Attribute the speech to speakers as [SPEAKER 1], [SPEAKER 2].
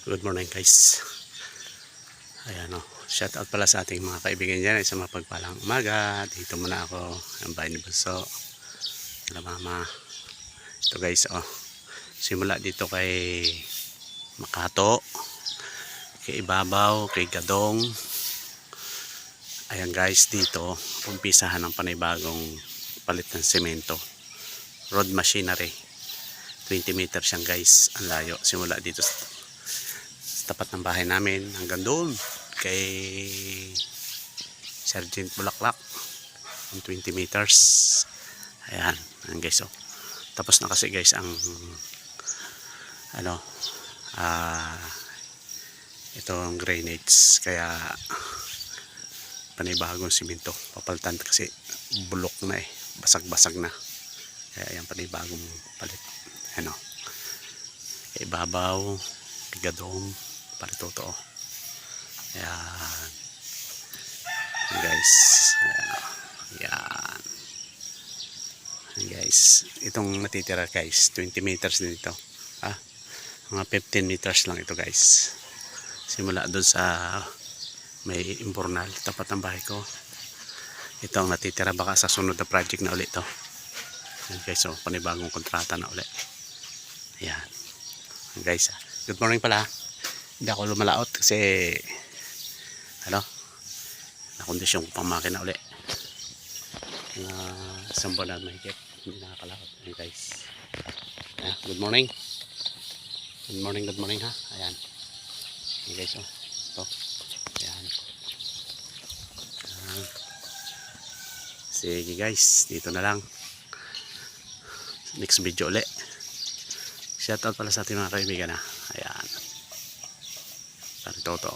[SPEAKER 1] Good morning guys. Ayan o. Shout out pala sa ating mga kaibigan dyan. Sa mapagpalang umaga. Dito muna ako. Ang bahay ni Bunso. Kila mama. Ito guys o. Simula dito kay Makato. Kay Ibabaw. Kay Gadong. Ayan guys dito. Umpisahan ng panibagong palit ng semento. Road machinery. 20 meters siyang guys. Ang layo. Simula dito sa tapat ng bahay namin hanggang doon kay Sergeant Bulaklak ang 20 meters. Ayan, ayan guys oh. tapos na kasi guys ang ano ah itong drainage kaya panibagong simento. Papalitan kasi bulok na eh. Basag basag na. Kaya yan panibagong palit. Ano ibabaw gadong para totoo yan. Yan, guys. Ayan guys. Itong natitira guys. 20 meters din ito. Ah, mga 15 meters lang ito guys. Simula doon sa may imbornal tapat ng bahay ko. Ito ang natitira. Baka sa sunod na project na ulit to. Yan guys. So panibagong kontrata na ulit. Yan Yan, guys ah. good morning pala hindi ako lumalaot kasi ano nakondisyon ko pang makina uli. Na isang buwan na mahigit hindi nakakalaot. Ayan, guys. Ayan, good morning. Good morning good morning ha? Ayan. Ayan, guys oh. Ito. Ayan. Ayan. sige guys. Dito na lang. Next video uli. Shout out pala sa ating mga kaibigan ha? Ayan ต่อต่อ